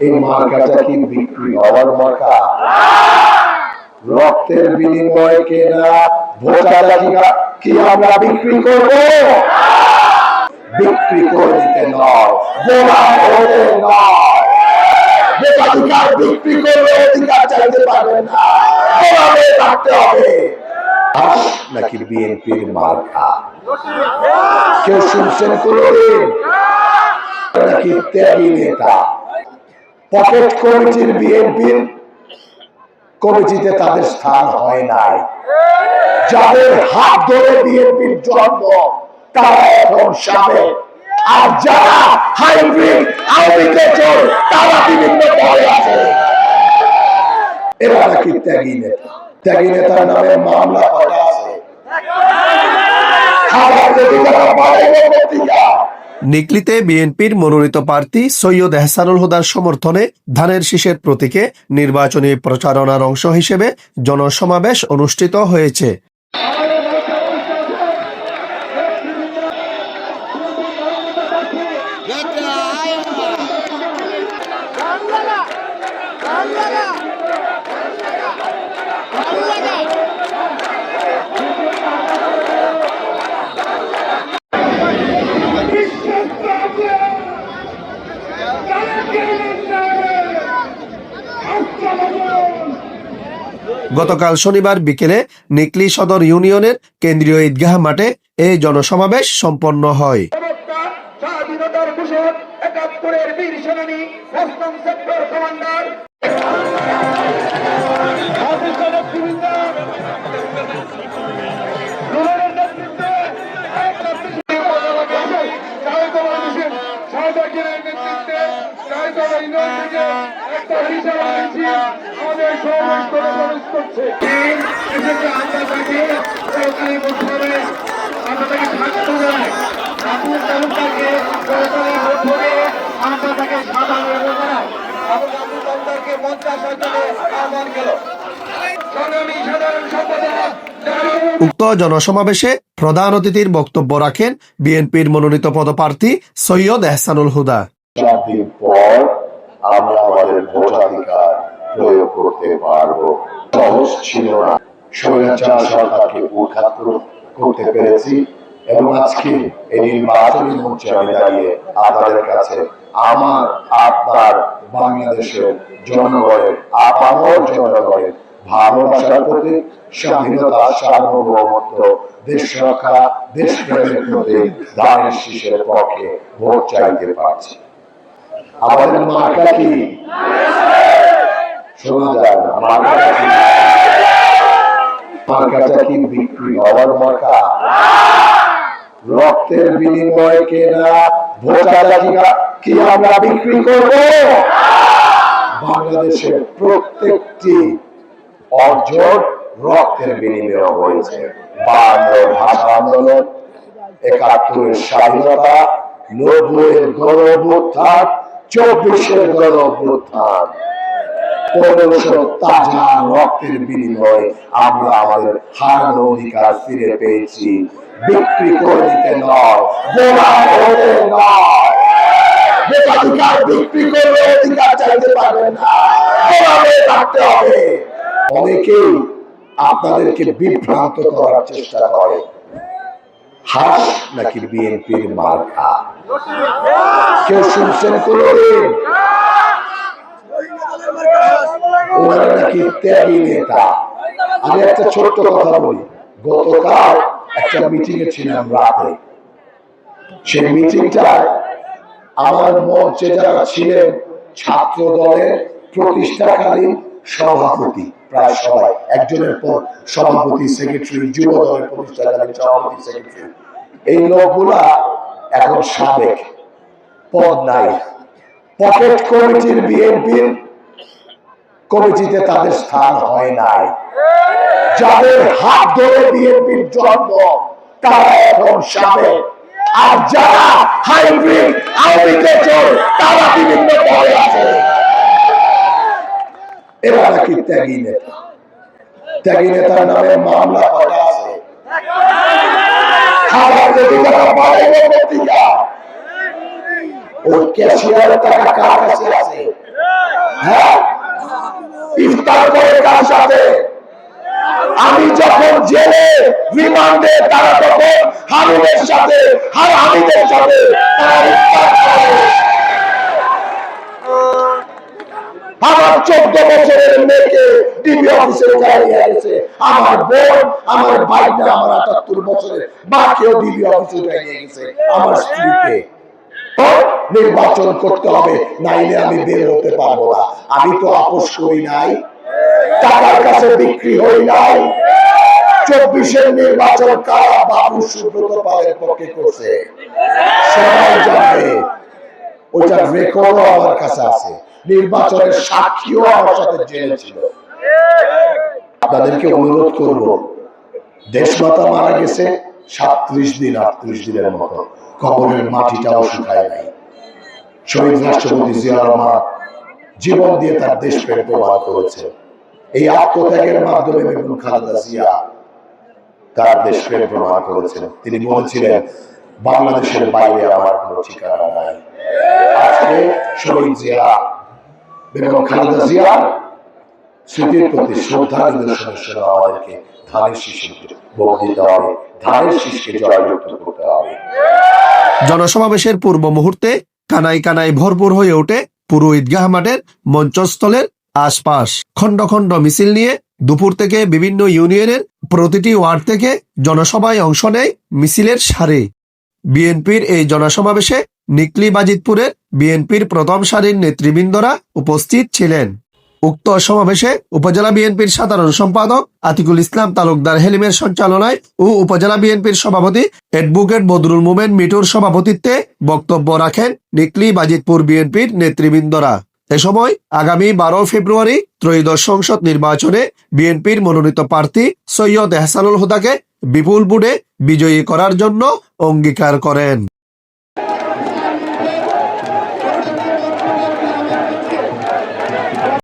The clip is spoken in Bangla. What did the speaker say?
এই বিক্রি? হওয়ার মার্কা? রক্তের বিনিময়ে কেনা ভোটাধিকার কি আমরা বিক্রি করব? বিক্রি করে দিতে নয় বিক্রি করলে অধিকার চাইতে না। থাকতে হবে। নাকি বিএনপির মার্কা? কেউ শুনছেন নাকি ত্যাগী নেতা? পকেট কমিটির বিএনপির কমিটিতে তাদের স্থান হয় নাই। যাদের হাত ধরে বিএনপির জন্ম, তারা এখন সাবেক আর যারা হাইব্রিড আওয়ামী তারা বিভিন্ন দলে আছে। এরা নাকি ত্যাগী নেতা। ত্যাগী নেতার নামে মামলা করা আছে খাবার যদি তারা মানব পত্রিকা নিকলিতে বিএনপির মনোনীত প্রার্থী সৈয়দ এহসানুল হুদার সমর্থনে ধানের শীষের প্রতীকে নির্বাচনী প্রচারণার অংশ হিসেবে জনসমাবেশ অনুষ্ঠিত হয়েছে। গতকাল শনিবার বিকেলে নিকলি সদর ইউনিয়নের কেন্দ্রীয় ঈদগাহ মাঠে এই জনসমাবেশ সম্পন্ন হয়। উক্ত জনসমাবেশে প্রধান অতিথির বক্তব্য রাখেন বিএনপির মনোনীত পদপ্রার্থী সৈয়দ এহসানুল হুদা। দিন পর আমরা আমাদের ভোটাধিকার প্রয়োগ করতে সহজ ছিল না। স্বৈরাচার সরকারকে উৎখাত করতে পেরেছি এবং আজকে এই নির্বাচনী মঞ্চে আমি দাঁড়িয়ে আপনাদের কাছে আমার, আপনার, বাংলাদেশের জনগণের, আপামর জনগণের ভালোবাসার প্রতি স্বাধীনতা, সার্বভৌমত্ব, দেশ রক্ষা, দেশ প্রেমের প্রতি দানের শীষের পক্ষে ভোট চাইতে পারছি। আমাদের কি? রক্তের কেনা কি আমরা বিক্রি করব? বাংলাদেশের প্রত্যেকটি অর্জন রক্তের বিনিময়ে হয়েছে। বাংলা ভাষা আন্দোলন, একাত্তরের স্বাধীনতা, নব্বইয়ের গণ চব্বিশের গণ অভ্যুত্থান পনেরোশো তাজা রক্তের বিনিময়ে হারানো অনেকেই আপনাদেরকে বিভ্রান্ত করার চেষ্টা করে। হাস নাকি বিএনপির মার্কা? কেউ শুনছেন কোনোদিন ওনারা নাকি নেতা। আমি একটা ছোট্ট কথা বলি। গতকাল একটা মিটিং এ ছিলাম রাতে। সেই মিটিংটায় আমার মঞ্চে যারা ছিলেন ছাত্র দলের প্রতিষ্ঠাকালীন সভাপতি, প্রায় সবাই, একজনের পর সভাপতি, সেক্রেটারি, যুব দলের প্রতিষ্ঠাকালীন সভাপতি, সেক্রেটারি, এই লোকগুলা এখন সাবেক পদ নাই। পকেট কমিটির বিএনপির কমিটিতে তাদের স্থান হয় নাই। যাদের হাত ধরে বিএনপির জন্ম, তারা এখন সাবেক। আর যারা হাইব্রিড আওয়ামী তারা বিভিন্ন দলে আছে। এরা নাকি ত্যাগী নেতা। ত্যাগী নেতার নামে মামলা করা খাবার কোটি টাকা পাঠাইব পত্রিকা ওই ক্যাশিয়ার টাকা কার কাছে আছে হ্যাঁ ইফতার করে কার সাথে আমি যখন জেলে রিমান্ডে তারা তখন হারুনের সাথে, হার হামিদের সাথে তারা ইফতার করে। আমার চোদ্দ বছরের মেয়েকে ডিবি অফিসে উঠায় নিয়ে গেছে। আমার বোন, আমার ভাইটা আমার আটাত্তর বছরের। মাকেও ডিবি অফিসে নিয়ে গেছে। আমার স্ত্রীকে নির্বাচন করতে হবে, নাইলে আমি বের হতে পারব না। আমি তো আপোষ করি নাই, টাকার কাছে বিক্রি হই নাই। চব্বিশের নির্বাচন কারা বাবু সুব্রত পালের পক্ষে করছে? সবাই জানে, ওইটার রেকর্ডও আমার কাছে আছে। নির্বাচনের সাক্ষীও আমার সাথে জেনে ছিল আপনাদেরকে অনুরোধ করব, দেশমাতা মারা গেছে সাত্রিশ দিন, আটত্রিশ দিনের মতো। কবরের মাটিটাও শুকায় নাই। শহীদ রাষ্ট্রপতি জিয়া রহমান জীবন দিয়ে তার দেশ প্রেম প্রমাণ করেছে। এই আত্মত্যাগের মাধ্যমে বেগম খালেদা জিয়া তার দেশ প্রেম প্রমাণ করেছেন। তিনি বলেছিলেন, বাংলাদেশের বাইরে আমার কোনো ঠিকানা নাই। আজকে শহীদ জিয়া, বেগম খালেদা জিয়া স্মৃতির প্রতি শ্রদ্ধা আমাদেরকে ধানের ভোট দিতে হবে। ধানের শীষকে জয়যুক্ত করতে হবে। জনসমাবেশের পূর্ব মুহূর্তে কানাই কানাই ভরপুর হয়ে ওঠে পুরো ঈদগাহ মাঠের মঞ্চস্থলের আশপাশ। খণ্ড খণ্ড মিছিল নিয়ে দুপুর থেকে বিভিন্ন ইউনিয়নের প্রতিটি ওয়ার্ড থেকে জনসভায় অংশ নেয় মিছিলের সারি। বিএনপির এই জনসমাবেশে নিকলি বাজিতপুরের বিএনপির প্রথম সারির নেতৃবৃন্দরা উপস্থিত ছিলেন। উক্ত সমাবেশে উপজেলা বিএনপির সাধারণ সম্পাদক আতিকুল ইসলাম তালুকদার হেলিমের সঞ্চালনায় ও উপজেলা বিএনপির সভাপতি অ্যাডভোকেট বদরুল মোমেন মিটুর সভাপতিত্বে বক্তব্য রাখেন নিকলি বাজিতপুর বিএনপির নেতৃবৃন্দরা। এ সময় আগামী বারো ফেব্রুয়ারি ত্রয়োদশ সংসদ নির্বাচনে বিএনপির মনোনীত প্রার্থী সৈয়দ এহসানুল হুদাকে বিপুল বুডে বিজয়ী করার জন্য অঙ্গীকার করেন।